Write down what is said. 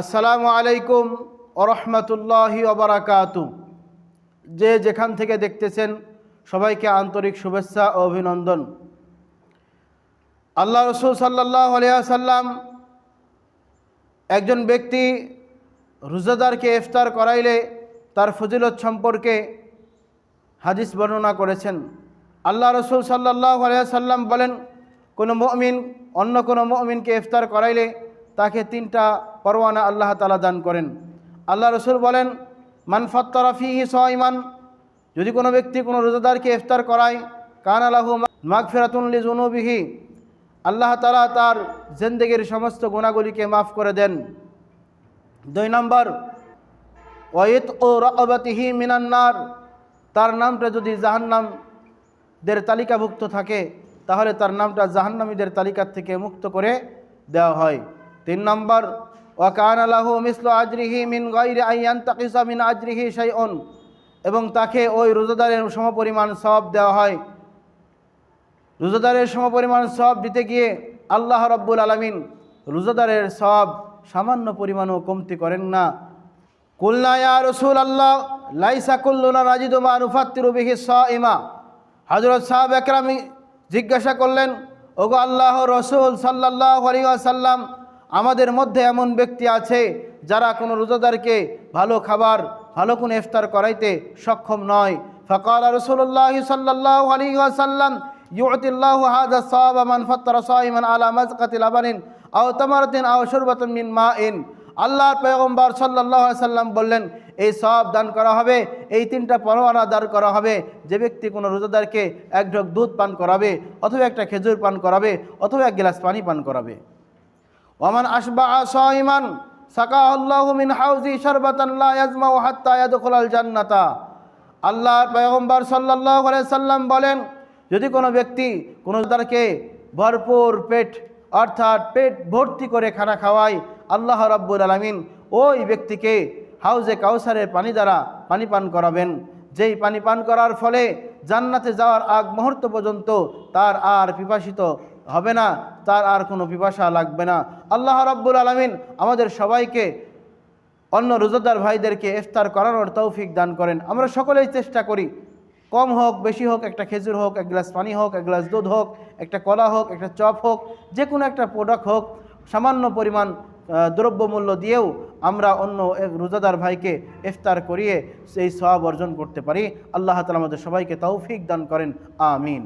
আসসালামু আলাইকুম ওরহমতুল্লাহি ওবরাকাতু যে যেখান থেকে দেখতেছেন, সবাইকে আন্তরিক শুভেচ্ছা ও অভিনন্দন। আল্লাহ রসুল সাল্লাহ আলিয়াসাল্লাম একজন ব্যক্তি রোজাদারকে ইফতার করাইলে তার ফজিলত সম্পর্কে হাদিস বর্ণনা করেছেন। আল্লাহ রসুল সাল্লাহ আলিয়াসাল্লাম বলেন, কোনো মমিন, অন্য কোনো মমিনকে ইফতার করাইলে তাকে তিনটা পরওয়ানা আল্লাহ তালা দান করেন। আল্লাহ রসুল বলেন মানফাত্তারাফি সইমান যদি কোনো ব্যক্তি কোনো রোজাদারকে ইফতার করায়, কান আলাহু মাগ ফেরাতুল্লি জুনুবিহি আল্লাহ তালা তার জিন্দগির সমস্ত গুণাগুলিকে মাফ করে দেন। দুই নম্বর ওয়েত ও রকবাতিহি মিনান্নার তার নামটা যদি জাহান্নামদের তালিকাভুক্ত থাকে, তাহলে তার নামটা জাহান্নামীদের তালিকার থেকে মুক্ত করে দেওয়া হয়। তিন নম্বর ওয়াকান আলাহু মিসল আজরিহি মিন গাইরে আইয়ান তাকিসা মিন আজরিহি শাইউন। এবং তাকে ওই রোজাদারের সমপরিমাণ সব দেওয়া হয়। রোজাদারের সমপরিমাণ সব দিতে গিয়ে আল্লাহ রব্বুল আলমিন রোজাদারের সব সামান্য পরিমাণও কমতি করেন না। কুলনা ইয়া রসুল আল্লাহ লাইসা কুল্লুনা রাজিদু মা নুফাত্তিরু বিহি ইমা হজরত সাহাব একরামি জিজ্ঞাসা করলেন, ওগো আল্লাহ রসুল সাল্লাহ আলিয়াসাল্লাম আমাদের মধ্যে এমন ব্যক্তি আছে যারা কোনো রোজাদারকে ভালো খাবার, ভালো কোনো ইফতার করাইতে সক্ষম নয়। ফকাল রসুল্লাহ সাল্লাহ আলা মাজকাতি লাবানিন আও আও মাইন। আল্লাহর সাল্লাম বললেন, এই সব দান করা হবে, এই তিনটা পরোয়ানা দান করা হবে। যে ব্যক্তি কোনো রোজাদারকে এক ঢোক দুধ পান করাবে, অথবা একটা খেজুর পান করাবে, অথবা এক গ্লাস পানি পান করাবে। ওমান আসবা সাইমান সাকা আল্লাহ মিন হাউজি শরবাতান লা ইয়াজমাউ হাত্তা জান্নাতা আল্লাহর পয়গম্বর সাল্লাহ সাল্লাম বলেন, যদি কোনো ব্যক্তি কোনো তারকে ভরপুর পেট, অর্থাৎ পেট ভর্তি করে খানা খাওয়ায়, আল্লাহ রাব্বুল আলমিন ওই ব্যক্তিকে হাউজে কাউসারের পানি দ্বারা পানি পান করাবেন। যেই পানি পান করার ফলে জান্নাতে যাওয়ার আগ মুহূর্ত পর্যন্ত তার আর পিপাসিত হবে না, তার আর কোনো পিপাসা লাগবে না। আল্লাহ রাব্বুল আলমিন আমাদের সবাইকে, অন্য রোজাদার ভাইদেরকে ইফতার করানোর তৌফিক দান করেন। আমরা সকলেই চেষ্টা করি, কম হোক, বেশি হোক, একটা খেজুর হোক, এক গ্লাস পানি হোক, এক গ্লাস দুধ হোক, একটা কলা হোক, একটা চপ হোক, যে কোনো একটা প্রোডাক্ট হোক, সামান্য পরিমাণ দ্রব্যমূল্য দিয়েও আমরা অন্য এক রোজাদার ভাইকে ইফতার করিয়ে সেই সব অর্জন করতে পারি। আল্লাহ তালা আমাদের সবাইকে তৌফিক দান করেন। আমিন।